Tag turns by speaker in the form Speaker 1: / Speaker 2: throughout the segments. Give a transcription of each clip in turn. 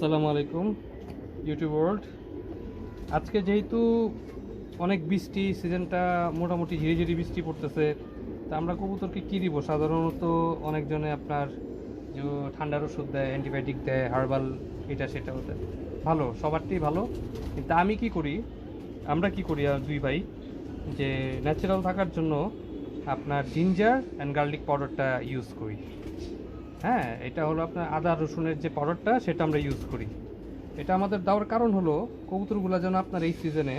Speaker 1: আসসালামু আলাইকুম YouTube world আজকে যেহেতু অনেক বৃষ্টি, সিজনটা মোটামুটি ঝিরিঝিরি বৃষ্টি পড়তেছে, তা আমরা কবুতরকে কী দিব? সাধারণত অনেকজনে আপনার যে ঠান্ডার ওষুধ দেয়, অ্যান্টিবায়োটিক দেয়, হার্বাল, এটা সেটা ওটা ভালো, সবারটাই ভালো। কিন্তু আমি কি করি? আমরা কি করি আর দুই ভাই? যে ন্যাচারাল থাকার জন্য আপনার জিঞ্জার অ্যান্ড গার্লিক পাউডারটা ইউজ করি। হ্যাঁ এটা হলো আপনার আদা রসুনের যে পাউডারটা সেটা আমরা ইউজ করি। এটা আমাদের দেওয়ার কারণ হলো কবুতরগুলো যেন আপনার এই সিজনে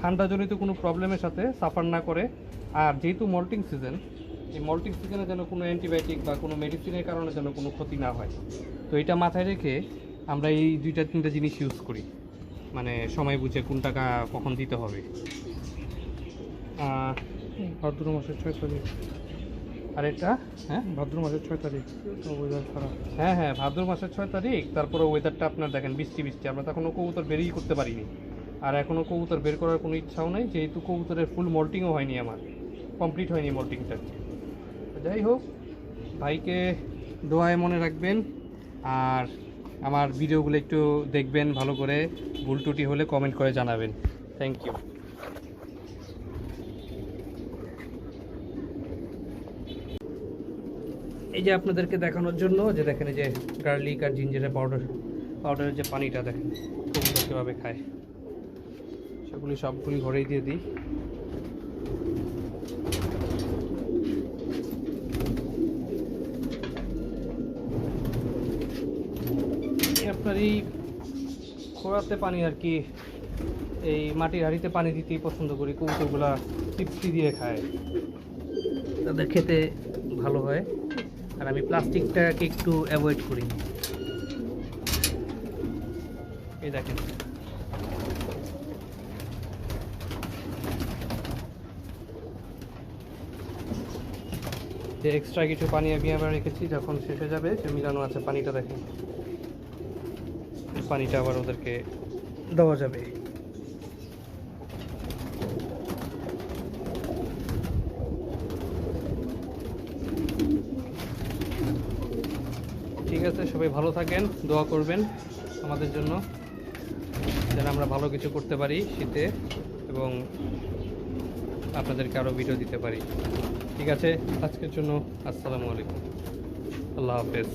Speaker 1: ঠান্ডাজনিত কোনো প্রবলেমের সাথে সাফার না করে। আর যেহেতু মল্টিং সিজন এই মল্টিং সিজনে যেন কোনো অ্যান্টিবায়োটিক বা কোনো মেডিসিনের কারণে যেন কোনো ক্ষতি না হয়। তো এটা মাথায় রেখে আমরা এই দুইটা তিনটা জিনিস ইউজ করি। মানে সময় বুঝে কোন টাকা কখন দিতে হবে।
Speaker 2: ভাদ্র মাসের ছয় তারিখ।
Speaker 1: আর এটা? হ্যাঁ?
Speaker 2: ভাদ্র মাসের ছয় তারিখ ওয়েদার খারাপ।
Speaker 1: হ্যাঁ হ্যাঁ ভাদ্র মাসের ছয় তারিখ তারপরে ওয়েদারটা আপনার দেখেন বৃষ্টি বৃষ্টি। আমরা তো এখনও কবুতর বেরিয়ে করতে পারিনি। আর এখনও কবুতর বের করার কোনো ইচ্ছাও নেই যেহেতু কবুতরের ফুল মল্টিংও হয়নি আমার। কমপ্লিট হয়নি মল্টিংটা যাই হোক ভাইকে দোয়ায় মনে রাখবেন। আর আমার ভিডিওগুলো একটু দেখবেন ভালো করে। ভুল টুটি হলে কমেন্ট করে জানাবেন। থ্যাংক ইউ এই যে আপনাদেরকে দেখানোর জন্য যে দেখেন এই যে গার্লিক আর জিঞ্জারের পাউডার পাউডারের যে পানিটা দেখেন কবুতর কীভাবে খায়। সেগুলি সবগুলি ঘরেই দিয়ে দিই। আপনার এই খোড়াতে পানি আর কি, এই মাটির হাঁড়িতে পানি দিতেই পছন্দ করি, কবুতরগুলা তৃপ্তি দিয়ে খায়। তাদের খেতে ভালো হয়। আর আমি প্লাস্টিকটাকে একটু অ্যাভয়েড করি। এই দেখেন। যে এক্সট্রা কিছু পানি আমি আবার রেখেছি, যখন শেষ হয়ে যাবে, যে মিলানো আছে পানিটা দেখেন। পানিটা আবার ওদেরকে দেওয়া যাবে। ঠিক আছে, সবাই ভালো থাকেন, দোয়া করবেন আমাদের জন্য, যেন আমরা ভালো কিছু করতে পারি শীতে এবং আপনাদেরকে আরও ভিডিও দিতে পারি। ঠিক আছে, আজকের জন্য আসসালামু আলাইকুম। আল্লাহ হাফেজ।